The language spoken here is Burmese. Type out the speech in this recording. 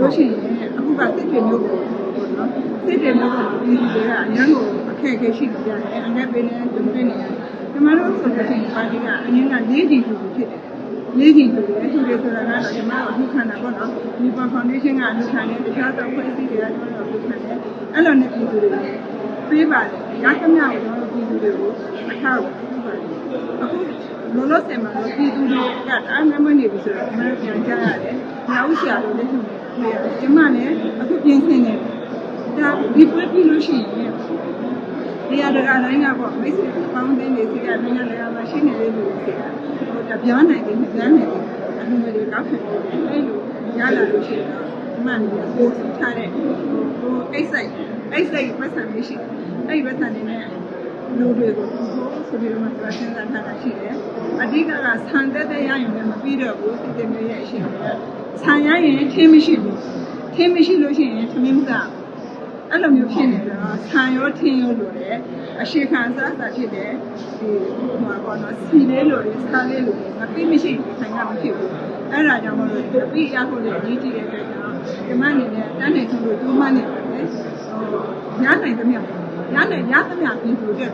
လို့ရှိရင်အခုကစစ်တွေမျိုးကိုပေါ့နော်စစ်တွေမျိုးကိုပြည်သူတွေကအရန်ကိုအခက်အခဲရှိနေကြတယ်အနေပေးနေသူတွေနေရတယ်ကျမတို့ဆိုလို့ရှိရင်ပါတီကအရင်က၄ကြိမ်သူဖြစ်တယ်လေးကြည့်တူတယ်သူတွေဆိုတာကတော့ဒီမှာအခုခံတာပေါ့နော်ဒီပေါ်ဖောင်ဒေးရှင်းကအလူခံတယ်တခြားသောအဖွဲ့အစည်းတွေကကျွန်တော်တို့ခံတယ်အဲ့လိုနဲ့ပြည်သူတွေပေးပါတယ်ရသမျှကိုကျွန်တော်တို့ပြည်သူတွေကိုအထောက်ပြုပါတယ်အခုလောလောဆယ်မှာတော့ပြည်သူတွေကတအားနမနေပြီဆိုတော့ကျွန်တော်ပြန်ကြရတယ်နောက်ဥရှာလို့လည်းသူတွေ ကျမလည်းအခုပြင်ဆင်နေတယ်ဒါဒီပွဲပြီးလို့ရှိရင်ဒီရတကတိုင်းကပေါ့မိတ်ဆွေပေါင်းတဲ့နေစီကနိုင်ငံတွေကမှရှိနေတဲ့လူတွေကဟိုတပြားနိုင်တယ်မပြားနိုင်တယ်အလူငယ်တွေကောက်ခံတယ်အဲ့လိုရလာလို့ရှိရင်တော့ဒီမှနေကိုစထားတဲ့ဟိုအိတ်ဆိုင်အိတ်ဆိုင်ပတ်စံမရှိအဲ့ဒီပတ်စံနေနဲ့လူတွေကိုဆိုပြီးတော့မှသူကစဉ်းစားထားတာရှိတယ် အဓိကကဆန်တက်တဲ့ရရင်လည်းမပြီးတော့ဘူးစစ်တဲ့မျိုးရဲ့အရှိန်ကဆန်ရရင်ထင်းမရှိဘူးထင်းမရှိလို့ရှိရင်သမင်းမစားဘူးအဲ့လိုမျိုးဖြစ်နေတော့ဆံရောထင်းရောလိုတယ်အရှိခံစားစားဖြစ်တယ်ဒီဟိုမှာပေါ့နော်စီလေးလိုတယ်စားလေးလိုတယ်မပြီးမရှိဘူးဆိုင်ကမဖြစ်ဘူးအဲ့ဒါကြောင့်မလို့ဒီပြီးရဖို့လေကြီးကြည့်တဲ့အတွက်ကြောင့်ဒီမအနေနဲ့တန်းနေသူတို့ဒုမနေပါတယ်ဟိုရနိုင်သမျှရနိုင်ရသမျှပြည်သူတဲ့